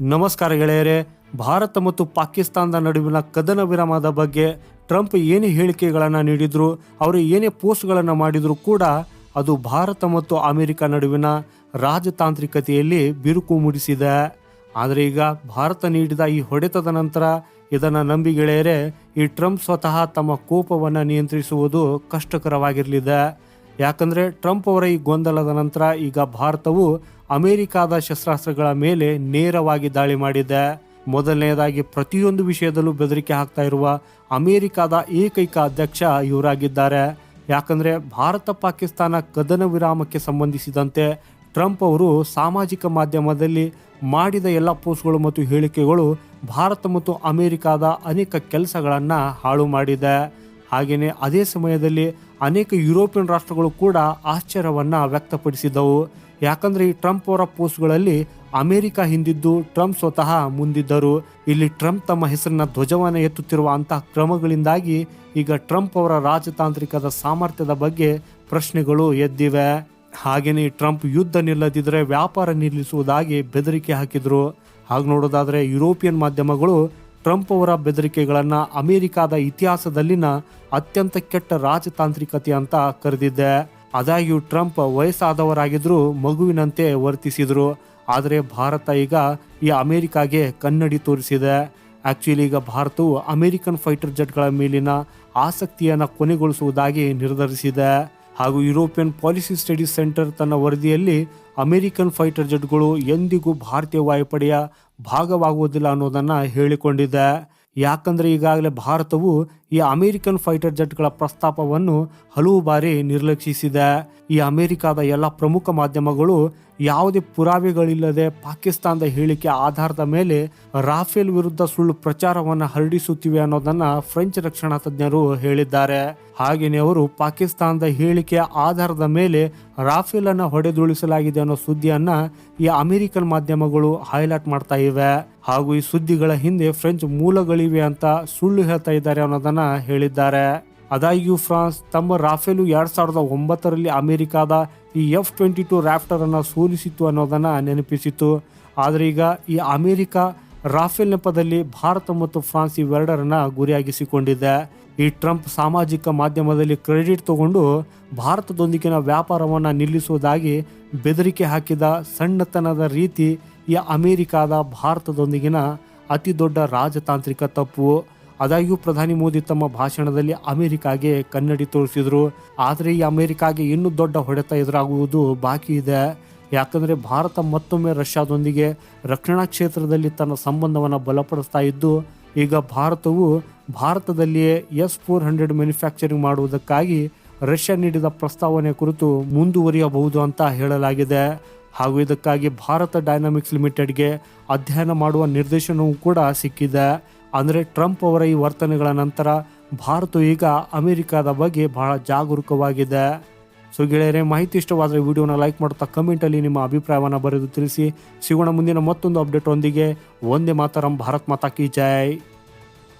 ನಮಸ್ಕಾರ ಗೆಳೆಯರೇ, ಭಾರತ ಮತ್ತು ಪಾಕಿಸ್ತಾನದ ನಡುವಿನ ಕದನ ವಿರಾಮದ ಬಗ್ಗೆ ಟ್ರಂಪ್ ಏನೇ ಹೇಳಿಕೆಗಳನ್ನು ನೀಡಿದ್ರು, ಅವರು ಏನೇ ಪೋಸ್ಟ್ಗಳನ್ನು ಮಾಡಿದ್ರು ಕೂಡ ಅದು ಭಾರತ ಮತ್ತು ಅಮೆರಿಕ ನಡುವಿನ ರಾಜತಾಂತ್ರಿಕತೆಯಲ್ಲಿ ಬಿರುಕು ಮೂಡಿಸಿದೆ. ಆದರೆ ಈಗ ಭಾರತ ನೀಡಿದ ಈ ಹೊಡೆತದ ನಂತರ ಇದನ್ನು ನಂಬಿ ಗೆಳೆಯರೇ, ಈ ಟ್ರಂಪ್ ಸ್ವತಃ ತಮ್ಮ ಕೋಪವನ್ನು ನಿಯಂತ್ರಿಸುವುದು ಕಷ್ಟಕರವಾಗಿರಲಿದೆ. ಯಾಕಂದ್ರೆ ಟ್ರಂಪ್ ಅವರ ಈ ಗೊಂದಲದ ನಂತರ ಈಗ ಭಾರತವು ಅಮೆರಿಕಾದ ಶಸ್ತ್ರಾಸ್ತ್ರಗಳ ಮೇಲೆ ನೇರವಾಗಿ ದಾಳಿ ಮಾಡಿದೆ. ಮೊದಲನೆಯದಾಗಿ ಪ್ರತಿಯೊಂದು ವಿಷಯದಲ್ಲೂ ಬೆದರಿಕೆ ಹಾಕ್ತಾ ಇರುವ ಅಮೆರಿಕಾದ ಏಕೈಕ ಅಧ್ಯಕ್ಷ ಇವರಾಗಿದ್ದಾರೆ. ಯಾಕಂದರೆ ಭಾರತ ಪಾಕಿಸ್ತಾನ ಕದನ ವಿರಾಮಕ್ಕೆ ಸಂಬಂಧಿಸಿದಂತೆ ಟ್ರಂಪ್ ಅವರು ಸಾಮಾಜಿಕ ಮಾಧ್ಯಮದಲ್ಲಿ ಮಾಡಿದ ಎಲ್ಲ ಪೋಸ್ಟ್ಗಳು ಮತ್ತು ಹೇಳಿಕೆಗಳು ಭಾರತ ಮತ್ತು ಅಮೆರಿಕಾದ ಅನೇಕ ಕೆಲಸಗಳನ್ನು ಹಾಳು ಮಾಡಿದೆ. ಹಾಗೆಯೇ ಅದೇ ಸಮಯದಲ್ಲಿ ಅನೇಕ ಯುರೋಪಿಯನ್ ರಾಷ್ಟ್ರಗಳು ಕೂಡ ಆಶ್ಚರ್ಯವನ್ನು ವ್ಯಕ್ತಪಡಿಸಿದ್ದವು. ಯಾಕಂದ್ರೆ ಈ ಟ್ರಂಪ್ ಅವರ ಪೋಸ್ಟ್ಗಳಲ್ಲಿ ಅಮೆರಿಕ ಹಿಂದಿದ್ದು ಟ್ರಂಪ್ ಸ್ವತಃ ಮುಂದಿದ್ದರು. ಇಲ್ಲಿ ಟ್ರಂಪ್ ತಮ್ಮ ಹೆಸರಿನ ಧ್ವಜವನ್ನು ಎತ್ತುತ್ತಿರುವ ಅಂತಹ ಕ್ರಮಗಳಿಂದಾಗಿ ಈಗ ಟ್ರಂಪ್ ಅವರ ರಾಜತಾಂತ್ರಿಕದ ಸಾಮರ್ಥ್ಯದ ಬಗ್ಗೆ ಪ್ರಶ್ನೆಗಳು ಎದ್ದಿವೆ. ಹಾಗೆಯೇ ಟ್ರಂಪ್ ಯುದ್ಧ ನಿಲ್ಲದಿದ್ದರೆ ವ್ಯಾಪಾರ ನಿಲ್ಲಿಸುವುದಾಗಿ ಬೆದರಿಕೆ ಹಾಕಿದ್ರು. ಹಾಗೆ ನೋಡೋದಾದರೆ ಯುರೋಪಿಯನ್ ಮಾಧ್ಯಮಗಳು ಟ್ರಂಪ್ ಅವರ ಬೆದರಿಕೆಗಳನ್ನು ಅಮೆರಿಕಾದ ಇತಿಹಾಸದಲ್ಲಿನ ಅತ್ಯಂತ ಕೆಟ್ಟ ರಾಜತಾಂತ್ರಿಕತೆ ಅಂತ ಕರೆದಿದ್ದೆ. ಆದಾಗ್ಯೂ ಟ್ರಂಪ್ ವಯಸ್ಸಾದವರಾಗಿದ್ದರೂ ಮಗುವಿನಂತೆ ವರ್ತಿಸಿದರು. ಆದರೆ ಭಾರತ ಈಗ ಈ ಅಮೆರಿಕಾಗೆ ಕನ್ನಡಿ ತೋರಿಸಿದೆ. ಆಕ್ಚುಲಿ ಈಗ ಭಾರತವು ಅಮೆರಿಕನ್ ಫೈಟರ್ ಜೆಟ್ಗಳ ಮೇಲಿನ ಆಸಕ್ತಿಯನ್ನು ಕೊನೆಗೊಳಿಸುವುದಾಗಿ ನಿರ್ಧರಿಸಿದೆ. ಹಾಗೂ ಯುರೋಪಿಯನ್ ಪಾಲಿಸಿ ಸ್ಟಡೀಸ್ ಸೆಂಟರ್ ತನ್ನ ವರದಿಯಲ್ಲಿ ಅಮೆರಿಕನ್ ಫೈಟರ್ ಜೆಟ್ಗಳು ಎಂದಿಗೂ ಭಾರತೀಯ ವಾಯುಪಡೆಯ ಭಾಗವಾಗುವುದಿಲ್ಲ ಅನ್ನೋದನ್ನು ಹೇಳಿಕೊಂಡಿದೆ ಯಾಕಂದ್ರೆ ಈಗಾಗಲೇ ಭಾರತವು ಈ ಅಮೆರಿಕನ್ ಫೈಟರ್ ಜೆಟ್ಗಳ ಪ್ರಸ್ತಾಪವನ್ನು ಹಲವು ಬಾರಿ ನಿರ್ಲಕ್ಷಿಸಿದೆ. ಈ ಅಮೆರಿಕದ ಎಲ್ಲ ಪ್ರಮುಖ ಮಾಧ್ಯಮಗಳು ಯಾವುದೇ ಪುರಾವೆಗಳಿಲ್ಲದೆ ಪಾಕಿಸ್ತಾನದ ಹೇಳಿಕೆ ಆಧಾರದ ಮೇಲೆ ರಾಫೇಲ್ ವಿರುದ್ಧ ಸುಳ್ಳು ಪ್ರಚಾರವನ್ನು ಹರಡಿಸುತ್ತಿವೆ ಅನ್ನೋದನ್ನ ಫ್ರೆಂಚ್ ರಕ್ಷಣಾ ತಜ್ಞರು ಹೇಳಿದ್ದಾರೆ. ಹಾಗೆಯೇ ಅವರು ಪಾಕಿಸ್ತಾನದ ಹೇಳಿಕೆಯ ಆಧಾರದ ಮೇಲೆ ರಾಫೇಲ್ ಅನ್ನು ಹೊಡೆದುಳಿಸಲಾಗಿದೆ ಅನ್ನೋ ಸುದ್ದಿಯನ್ನ ಈ ಅಮೆರಿಕನ್ ಮಾಧ್ಯಮಗಳು ಹೈಲೈಟ್ ಮಾಡ್ತಾ ಇವೆ. ಹಾಗೂ ಈ ಸುದ್ದಿಗಳ ಹಿಂದೆ ಫ್ರೆಂಚ್ ಮೂಲಗಳಿವೆ ಅಂತ ಸುಳ್ಳು ಹೇಳ್ತಾ ಇದ್ದಾರೆ ಅನ್ನೋದನ್ನ ಹೇಳಿದ್ದಾರೆ. ಆದಾಗ್ಯೂ ಫ್ರಾನ್ಸ್ ತಮ್ಮ ರಾಫೆಲು ಎರಡ್ ಸಾವಿರದ ಒಂಬತ್ತರಲ್ಲಿ ಅಮೆರಿಕಾದ ಈ ಎಫ್ ಟ್ವೆಂಟಿ ಟು ರ್ಯಾಫ್ಟರ್ ಅನ್ನ ಸೋಲಿಸಿತ್ತು ಅನ್ನೋದನ್ನ ನೆನಪಿಸಿತು ಆದರೆ ಈಗ ಈ ಅಮೆರಿಕ ರಾಫೇಲ್ ನೆಪದಲ್ಲಿ ಭಾರತ ಮತ್ತು ಫ್ರಾನ್ಸ್ ಇವೆರಡರನ್ನ ಗುರಿಯಾಗಿಸಿಕೊಂಡಿದೆ. ಈ ಟ್ರಂಪ್ ಸಾಮಾಜಿಕ ಮಾಧ್ಯಮದಲ್ಲಿ ಕ್ರೆಡಿಟ್ ತಗೊಂಡು ಭಾರತದೊಂದಿಗಿನ ವ್ಯಾಪಾರವನ್ನು ನಿಲ್ಲಿಸುವುದಾಗಿ ಬೆದರಿಕೆ ಹಾಕಿದ ಸಣ್ಣತನದ ರೀತಿ ಈ ಅಮೆರಿಕಾದ ಭಾರತದೊಂದಿಗಿನ ಅತಿ ದೊಡ್ಡ ರಾಜತಾಂತ್ರಿಕ ತಪ್ಪು. ಆದಾಗ್ಯೂ ಪ್ರಧಾನಿ ಮೋದಿ ತಮ್ಮ ಭಾಷಣದಲ್ಲಿ ಅಮೆರಿಕಾಗೆ ಕನ್ನಡಿ ತೋರಿಸಿದ್ರು. ಆದರೆ ಈ ಅಮೆರಿಕಾಗೆ ಇನ್ನೂ ದೊಡ್ಡ ಹೊಡೆತ ಎದುರಾಗುವುದು ಬಾಕಿ ಇದೆ. ಯಾಕಂದ್ರೆ ಭಾರತ ಮತ್ತೊಮ್ಮೆ ರಷ್ಯಾದೊಂದಿಗೆ ರಕ್ಷಣಾ ಕ್ಷೇತ್ರದಲ್ಲಿ ತನ್ನ ಸಂಬಂಧವನ್ನು ಬಲಪಡಿಸ್ತಾ ಇದ್ದು, ಈಗ ಭಾರತವು ಭಾರತದಲ್ಲಿಯೇ ಎಸ್ ಫೋರ್ ಹಂಡ್ರೆಡ್ ಮ್ಯಾನುಫ್ಯಾಕ್ಚರಿಂಗ್ ಮಾಡುವುದಕ್ಕಾಗಿ ರಷ್ಯಾ ನೀಡಿದ ಪ್ರಸ್ತಾವನೆ ಕುರಿತು ಮುಂದುವರಿಯಬಹುದು ಅಂತ ಹೇಳಲಾಗಿದೆ. ಹಾಗೂ ಇದಕ್ಕಾಗಿ ಭಾರತ ಡೈನಾಮಿಕ್ಸ್ ಲಿಮಿಟೆಡ್ಗೆ ಅಧ್ಯಯನ ಮಾಡುವ ನಿರ್ದೇಶನವೂ ಕೂಡ ಸಿಕ್ಕಿದೆ. ಅಂದರೆ ಟ್ರಂಪ್ ಅವರ ಈ ವರ್ತನೆಗಳ ನಂತರ ಭಾರತ ಈಗ ಅಮೆರಿಕದ ಬಗ್ಗೆ ಬಹಳ ಜಾಗರೂಕವಾಗಿದೆ. ಸೊ ಗೆಳೆಯರೇ, ಮಾಹಿತಿ ಇಷ್ಟವಾದರೆ ವಿಡಿಯೋನ ಲೈಕ್ ಮಾಡುತ್ತಾ ಕಮೆಂಟಲ್ಲಿ ನಿಮ್ಮ ಅಭಿಪ್ರಾಯವನ್ನು ಬರೆದು ತಿಳಿಸಿ. ಸಿಗೋಣ ಮುಂದಿನ ಮತ್ತೊಂದು ಅಪ್ಡೇಟ್ ಒಂದಿಗೆ. ಒಂದೇ ಮಾತರಂ, ಭಾರತ್ ಮಾತಾ ಕಿ ಜೈ.